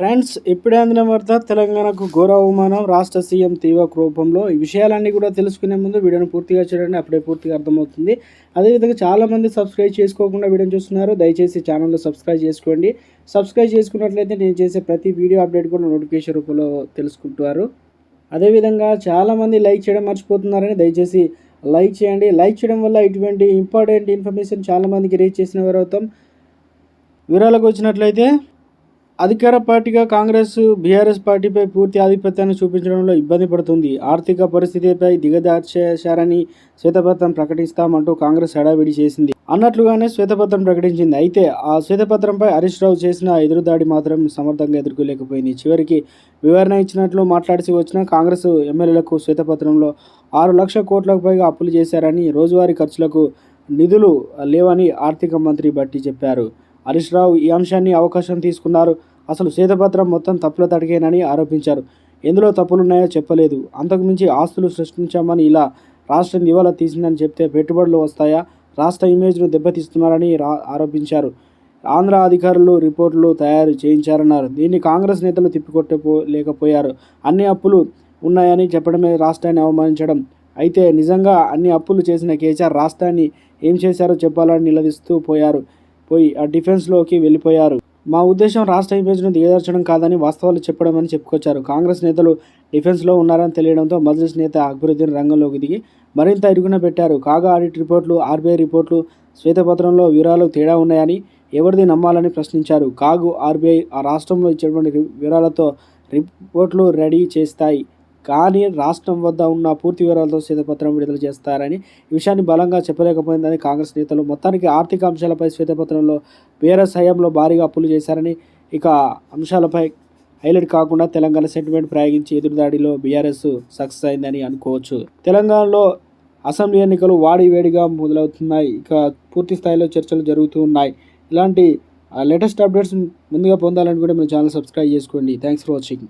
Friends ఇప్పుడే అందిన వార్త తెలంగాణకు ఘోర అవమానం రాష్ట్ర సీఎం తీవ్ర కోపంలో. ఈ విషయాలన్నీ కూడా తెలుసుకునే ముందు వీడియోను పూర్తిగా చూడండి అప్పుడే పూర్తిగా అర్థమవుతుంది. అదేవిధంగా చాలామంది సబ్స్క్రైబ్ చేసుకోకుండా వీడియోని చూస్తున్నారు. దయచేసి ఛానల్లో సబ్స్క్రైబ్ చేసుకోండి. సబ్స్క్రైబ్ చేసుకున్నట్లయితే నేను చేసే ప్రతి వీడియో అప్డేట్ కూడా నోటిఫికేషన్ రూపంలో తెలుసుకుంటారు. అదేవిధంగా చాలామంది లైక్ చేయడం మర్చిపోతున్నారని దయచేసి లైక్ చేయండి. లైక్ చేయడం వల్ల ఇటువంటి ఇంపార్టెంట్ ఇన్ఫర్మేషన్ చాలామందికి రీచ్ చేసిన వారు అవుతాం. వివరాలకు వచ్చినట్లయితే అధికార పార్టీగా కాంగ్రెస్ బీఆర్ఎస్ పార్టీపై పూర్తి ఆధిపత్యాన్ని చూపించడంలో ఇబ్బంది పడుతుంది. ఆర్థిక పరిస్థితిపై దిగదార్చేశారని శ్వేతపత్రం ప్రకటిస్తామంటూ కాంగ్రెస్ హడావిడి చేసింది. అన్నట్లుగానే శ్వేతపత్రం ప్రకటించింది. అయితే ఆ శ్వేతపత్రంపై హరీష్ రావు చేసిన ఎదురుదాడి మాత్రం సమర్థంగా ఎదుర్కోలేకపోయింది. చివరికి వివరణ ఇచ్చినట్లు మాట్లాడిసి వచ్చిన కాంగ్రెస్ ఎమ్మెల్యేలకు శ్వేతపత్రంలో ఆరు లక్షల కోట్లకు పైగా అప్పులు చేశారని రోజువారీ ఖర్చులకు నిధులు లేవని ఆర్థిక మంత్రి బట్టి చెప్పారు. హరీష్ రావు ఈ అంశాన్ని అవకాశం తీసుకున్నారు. అసలు శ్వేతపత్రం మొత్తం తప్పుల తడిగేనని ఆరోపించారు. ఎందులో తప్పులున్నాయో చెప్పలేదు. అంతకుమించి ఆస్తులు సృష్టించామని ఇలా రాష్ట్రం దివాలా తీసిందని చెప్తే పెట్టుబడులు వస్తాయా? రాష్ట్ర ఇమేజ్ను దెబ్బతీస్తున్నారని రా ఆరోపించారు. ఆంధ్ర అధికారులు రిపోర్టులు తయారు చేయించారన్నారు. దీన్ని కాంగ్రెస్ నేతలు తిప్పికొట్టపో లేకపోయారు. అన్ని అప్పులు ఉన్నాయని చెప్పడమే రాష్ట్రాన్ని అవమానించడం. అయితే నిజంగా అన్ని అప్పులు చేసిన కేసీఆర్ రాష్ట్రాన్ని ఏం చేశారో చెప్పాలని నిలదీస్తూ పోయారు. పోయి ఆ డిఫెన్స్లోకి వెళ్ళిపోయారు. మా ఉద్దేశం రాష్ట్ర ఇమేజ్ను దిగదార్చడం కాదని వాస్తవాలు చెప్పడం అని చెప్పుకొచ్చారు. కాంగ్రెస్ నేతలు డిఫెన్స్లో ఉన్నారని తెలియడంతో మజ్లిస్ నేత అక్బరుద్దీన్ రంగంలోకి దిగి మరింత ఇరుగున పెట్టారు. కాగా ఆడిట్ రిపోర్ట్లు ఆర్బీఐ రిపోర్ట్లు శ్వేతపత్రంలో వివరాలు తేడా ఉన్నాయని ఎవరిది నమ్మాలని ప్రశ్నించారు. కాగు ఆర్బీఐ ఆ రాష్ట్రంలో ఇచ్చినటువంటి వివరాలతో రిపోర్ట్లు రెడీ చేస్తాయి. కానీ రాష్ట్రం వద్ద ఉన్న పూర్తి వివరాలతో శ్వేతపత్రం విడుదల చేస్తారని ఈ విషయాన్ని బలంగా చెప్పలేకపోయిందని కాంగ్రెస్ నేతలు మొత్తానికి ఆర్థిక అంశాలపై శ్వేతపత్రంలో బీఆర్ఎస్ హయాంలో భారీగా అప్పులు చేశారని ఇక అంశాలపై హైలైట్ కాకుండా తెలంగాణ సెంటిమెంట్ ప్రయోగించి ఎదురుదాడిలో బీఆర్ఎస్ సక్సెస్ అయిందని అనుకోవచ్చు. తెలంగాణలో అసెంబ్లీ ఎన్నికలు వాడి వేడిగా మొదలవుతున్నాయి. ఇక పూర్తి స్థాయిలో చర్చలు జరుగుతూ ఉన్నాయి. ఇలాంటి లేటెస్ట్ అప్డేట్స్ ముందుగా పొందాలని కూడా మీరు ఛానల్ సబ్స్క్రైబ్ చేసుకోండి. Thanks for watching.